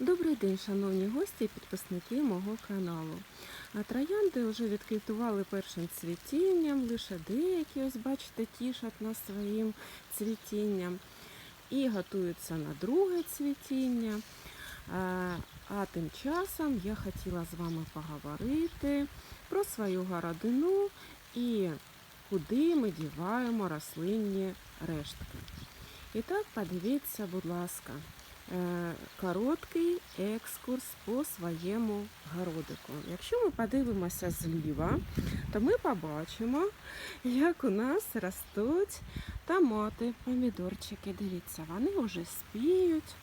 Добрий день, шановні гості і підписники мого каналу. Троянди вже відквітували першим цвітінням, лише деякі, ось бачите, тішать нас своїм цвітінням і готуються на друге цвітіння. А, а тим часом я хотіла з вами поговорити про свою городину і куди ми діваємо рослинні рештки. І так, подивіться, будь ласка, короткий екскурс по своєму городику. Якщо ми подивимося зліва, то ми побачимо, як у нас ростуть томати, помідорчики. Дивіться, вони вже спіють.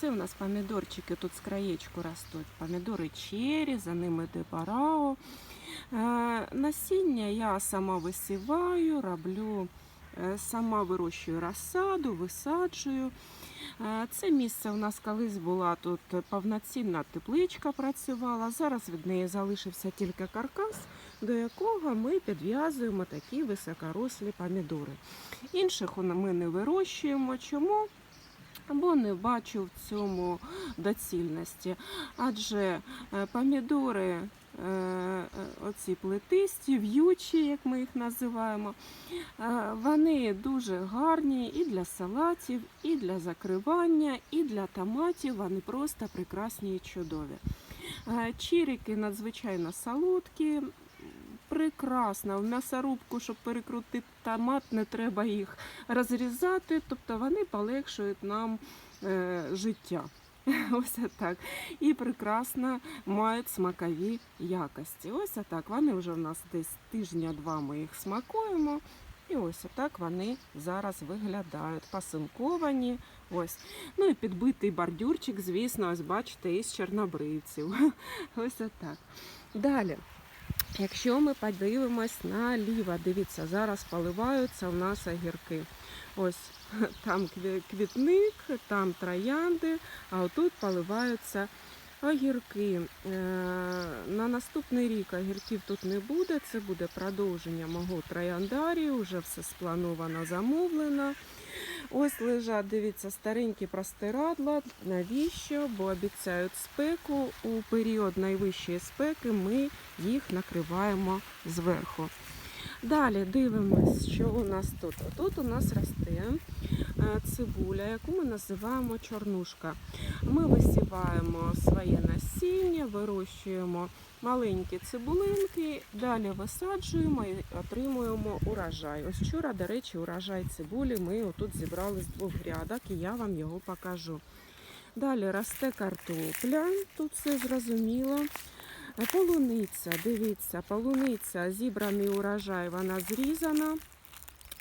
Це у нас помідорчики тут з краєчку ростуть. Помідори чері, за ними дебарао. Е, Насіння я сама висіваю, роблю, е, сама вирощую розсаду, висаджую. Це місце у нас колись була тут повноцінна тепличка працювала. Зараз від неї залишився тільки каркас, до якого ми підв'язуємо такі високорослі помідори. Інших ми не вирощуємо. Чому? Бо не бачу в цьому доцільності. Адже е, помідори, оці плетисті, в'ючі, як ми їх називаємо, е, вони дуже гарні і для салатів, і для закривання, і для томатів. Вони просто прекрасні і чудові. Е, Чірики надзвичайно солодкі. Прекрасно, в м'ясорубку, щоб перекрутити томат, не треба їх розрізати, тобто вони полегшують нам е, життя. Ось так. І прекрасно мають смакові якості. Ось так. Вони вже в нас десь тижня-два ми їх смакуємо. І ось так вони зараз виглядають. Пасинковані. Ось. Ну і підбитий бордюрчик, звісно, ось бачите, із чорнобривців. Ось так. Далі. Якщо ми подивимось наліво, дивіться, зараз поливаються у нас огірки. Ось там квітник, там троянди, а отут поливаються огірки. Е, На наступний рік огірків тут не буде, це буде продовження мого трояндарію, вже все сплановано, замовлено. Ось лежать, дивіться, старенькі простирадла. Навіщо? Бо обіцяють спеку. У період найвищої спеки ми їх накриваємо зверху. Далі дивимось, що у нас тут. Тут у нас росте е, цибуля, яку ми називаємо чорнушка. Ми висіваємо своє насіння, вирощуємо маленькі цибулинки, далі висаджуємо і отримуємо урожай. Ось вчора, до речі, урожай цибулі ми отут зібрали з двох грядок, і я вам його покажу. Далі росте картопля, тут все зрозуміло. Полуниця, дивіться, полуниця, зібраний урожай, вона зрізана,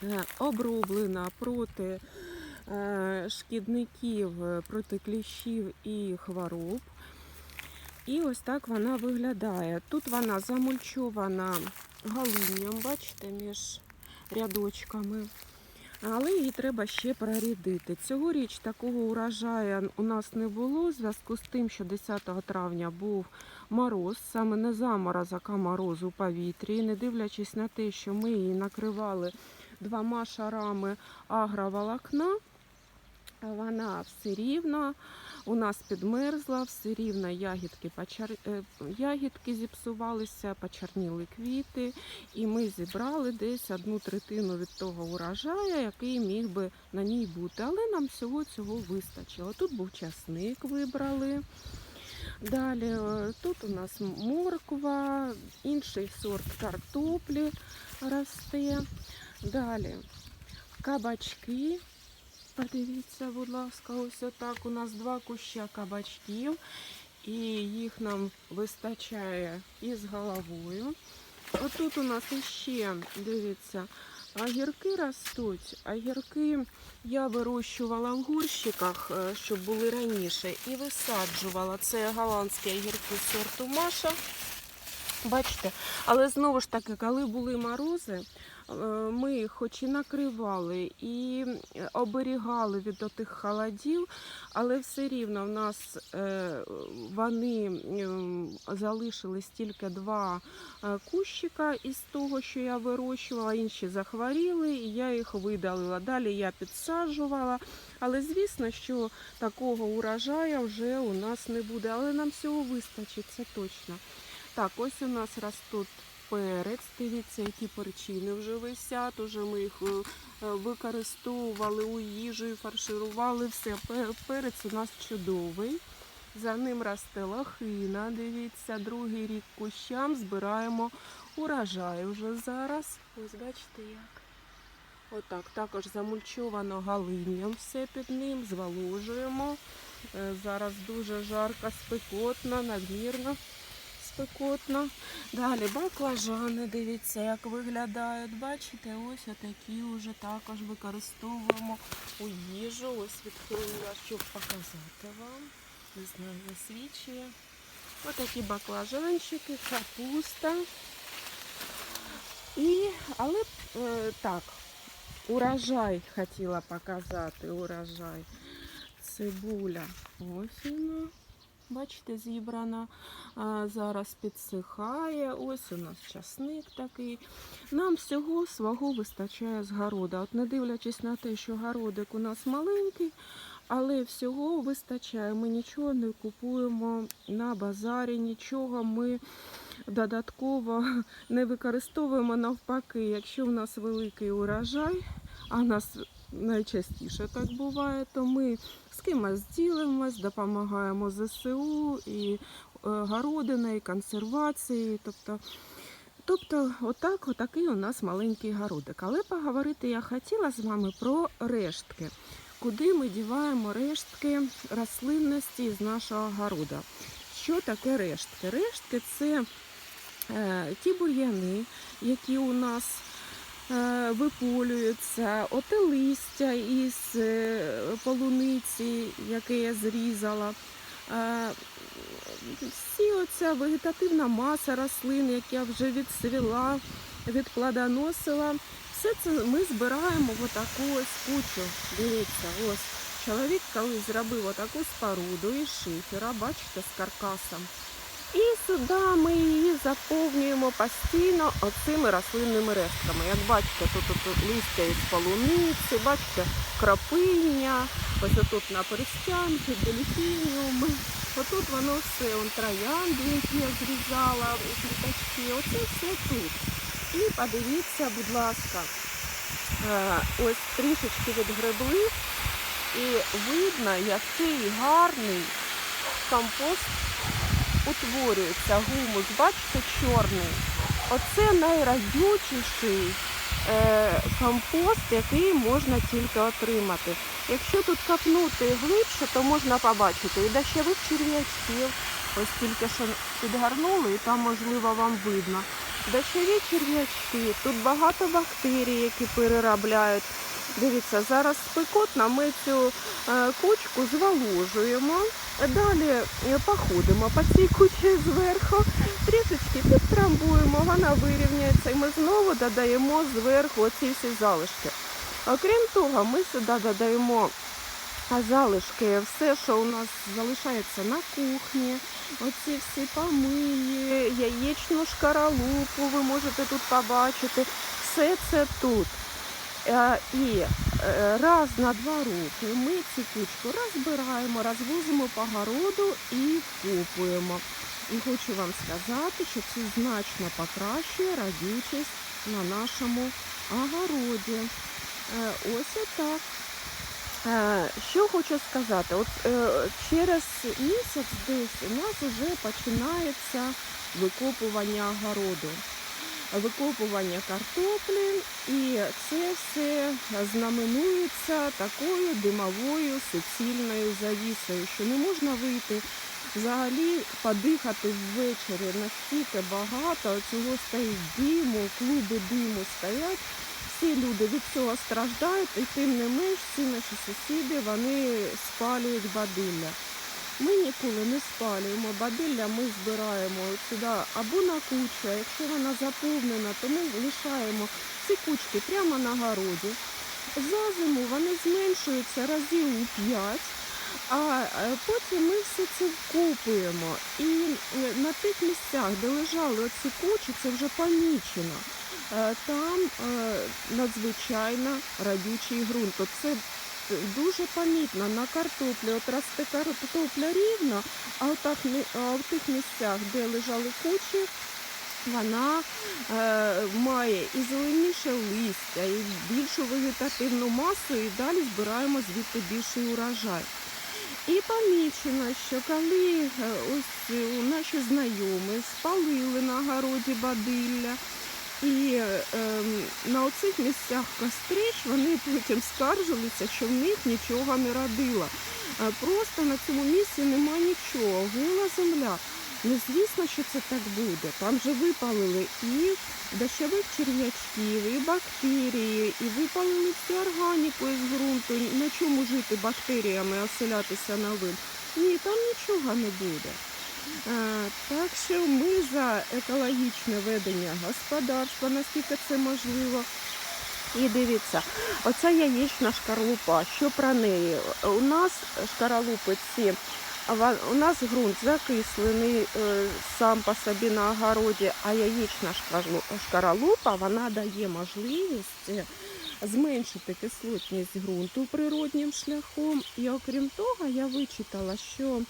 е, оброблена проти е, шкідників, е, проти кліщів і хвороб. І ось так вона виглядає. Тут вона замульчована галинням, бачите, між рядочками. Але її треба ще прорядити. Цьогоріч такого урожаю у нас не було, в зв'язку з тим, що 10 травня був мороз, саме не заморозок, а мороз у повітрі. Не дивлячись на те, що ми її накривали двома шарами агроволокна, вона все рівно у нас підмерзла, все рівно ягідки, почар... е, ягідки зіпсувалися, почерніли квіти, і ми зібрали десь одну третину від того урожаю, який міг би на ній бути. Але нам всього цього вистачило. Тут був часник, вибрали. Далі е, тут у нас морква, інший сорт картоплі росте. Далі кабачки. Подивіться, будь ласка, ось отак. У нас два куща кабачків, і їх нам вистачає із головою. Отут у нас іще, дивіться, огірки ростуть. Огірки я вирощувала в горщиках, е, щоб були раніше, і висаджувала. Це голландські огірки сорту Маша. Бачите, але знову ж таки, коли були морози, ми їх хоч і накривали і оберігали від отих холодів, але все рівно в нас е, вони залишились тільки два е, кущика із того, що я вирощувала, інші захворіли, і я їх видалила. Далі я підсаджувала. Але звісно, що такого урожаю вже у нас не буде, але нам всього вистачить, це точно. Так, ось у нас ростуть перець. Дивіться, які перчини вже висять. Уже ми їх е, е, використовували у їжу, і фарширували все. Перець у нас чудовий. За ним росте лохина. Дивіться, другий рік кущам збираємо урожай вже зараз. Ось бачите як. Отак, також замульчовано галинням все під ним, зволожуємо. Е, Зараз дуже жарко, спекотно, надмірно спекотно. Далі баклажани, дивіться, як виглядають. Бачите, ось отакі вже також використовуємо у їжу. Ось відхилила, щоб показати вам. Не знаю, засвічує. Отакі баклажанчики, капуста. І, але е, так, урожай хотіла показати, урожай. Цибуля. Ось вона. Бачите, зібрана. А, зараз підсихає. Ось у нас часник такий. Нам всього свого вистачає з города. От не дивлячись на те, що городик у нас маленький, але всього вистачає. Ми нічого не купуємо на базарі, нічого ми додатково не використовуємо навпаки. Якщо в нас великий урожай, а в нас найчастіше так буває, то ми з кимось ділимось, допомагаємо ЗСУ і е, городина, і консервації. Тобто, тобто отак, отакий у нас маленький городик. Але поговорити я хотіла з вами про рештки. Куди ми діваємо рештки рослинності з нашого города? Що таке рештки? Рештки це е, ті бур'яни, які у нас е, виполюються, оте листя із е, полуниці, яке я зрізала. Е, всі оця вегетативна маса рослин, яка вже відсвіла, відплодоносила, все це ми збираємо в отаку ось кучу. Дивіться, ось чоловік колись зробив отаку споруду із шифера, бачите, з каркасом. І сюди ми її заповнюємо постійно оцими рослинними рештками. Як бачите, тут, тут, листя із полуниці, бачите, крапиння, ось тут на перстянки, дельфініуми. Отут воно все, он троянди, які я зрізала, квіточки, оце все тут. І подивіться, будь ласка, е, ось трішечки відгребли, і видно, який гарний компост утворюється гумус, бачите, чорний. Оце найрадючіший е, компост, який можна тільки отримати. Якщо тут копнути глибше, то можна побачити і дощових черв'ячків. Ось тільки що підгарнули, і там, можливо, вам видно. Дощові черв'ячки, тут багато бактерій, які переробляють. Дивіться, зараз спекотно, ми цю е, кучку зволожуємо. Далі е, походимо по цій кучі зверху, трішечки підтрамбуємо, вона вирівняється і ми знову додаємо зверху оці всі залишки. Окрім того, ми сюди додаємо залишки, все, що у нас залишається на кухні, оці всі помиї, яєчну шкаралупу ви можете тут побачити. Все це тут. Е, І раз на два роки ми цю кучку розбираємо, розвозимо по городу і купуємо. І хочу вам сказати, що це значно покращує радючість на нашому огороді. Е, Ось отак. Е, Що хочу сказати, от е, через місяць десь у нас вже починається викопування огороду викопування картоплі, і це все знаменується такою димовою суцільною завісою, що не можна вийти взагалі подихати ввечері. Настільки багато цього стоїть диму, клуби диму стоять. Всі люди від цього страждають, і тим не менш всі наші сусіди вони спалюють бадилля. Ми ніколи не спалюємо бадилля, ми збираємо сюди або на кучу, якщо вона заповнена, то ми лишаємо ці кучки прямо на городі. За зиму вони зменшуються разів у 5, а е, потім ми все це вкопуємо. І е, на тих місцях, де лежали оці кучі, це вже помічено. Е, Там надзвичайно радючий ґрунт. От Це дуже помітно на картоплі. От росте картопля рівно, а, отак, а в тих місцях, де лежали кучі, вона е, має і зеленіше листя, і більшу вегетативну масу, і далі збираємо звідти більший урожай. І помічено, що коли е, ось наші знайомі спалили на городі бадилля, і е, на оцих місцях кострищ вони потім скаржилися, що в них нічого не родило. Е, Просто на цьому місці нема нічого, гола земля. Ну, звісно, що це так буде. Там же випалили і дощових черв'ячків, і бактерії, і випалили всю органіку із ґрунту. На чому жити бактеріями, оселятися новим? Ні, там нічого не буде. Так що ми за екологічне ведення господарства, наскільки це можливо. І дивіться, оця яєчна шкарлупа, що про неї? У нас шкаралупи ці, у нас ґрунт закислений е, сам по собі на огороді, а яєчна шкаралупа вона дає можливість е, зменшити кислотність ґрунту природнім шляхом. І окрім того, я вичитала, що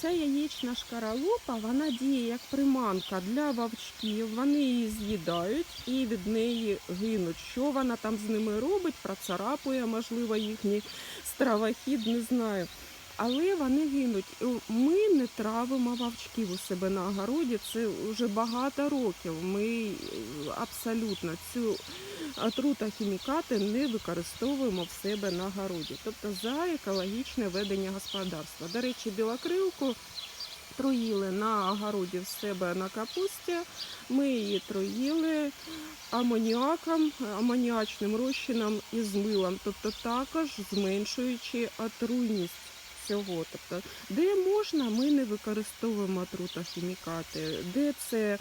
Ця яєчна шкаралупа вона діє як приманка для вовчків. Вони її з'їдають і від неї гинуть. Що вона там з ними робить, процарапує, можливо, їхній стравохід, не знаю. Але вони гинуть. Ми не травимо вовчків у себе на огороді. Це вже багато років. Ми е, абсолютно цю отрутохімікати не використовуємо в себе на городі, тобто за екологічне ведення господарства. До речі, білокрилку троїли на огороді в себе на капусті. Ми її троїли амоніаком, амоніачним розчином і з милом, тобто також зменшуючи отруйність цього. Тобто, де можна, ми не використовуємо отрутохімікати, де це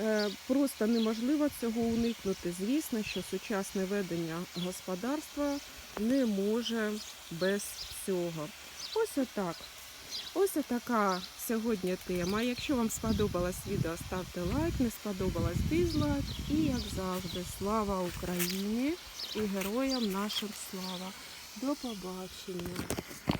Е, Просто неможливо цього уникнути. Звісно, що сучасне ведення господарства не може без цього. Ось отак. Ось така сьогодні тема. Якщо вам сподобалось відео, ставте лайк, не сподобалось дизлайк. І як завжди, слава Україні і героям нашим слава. До побачення!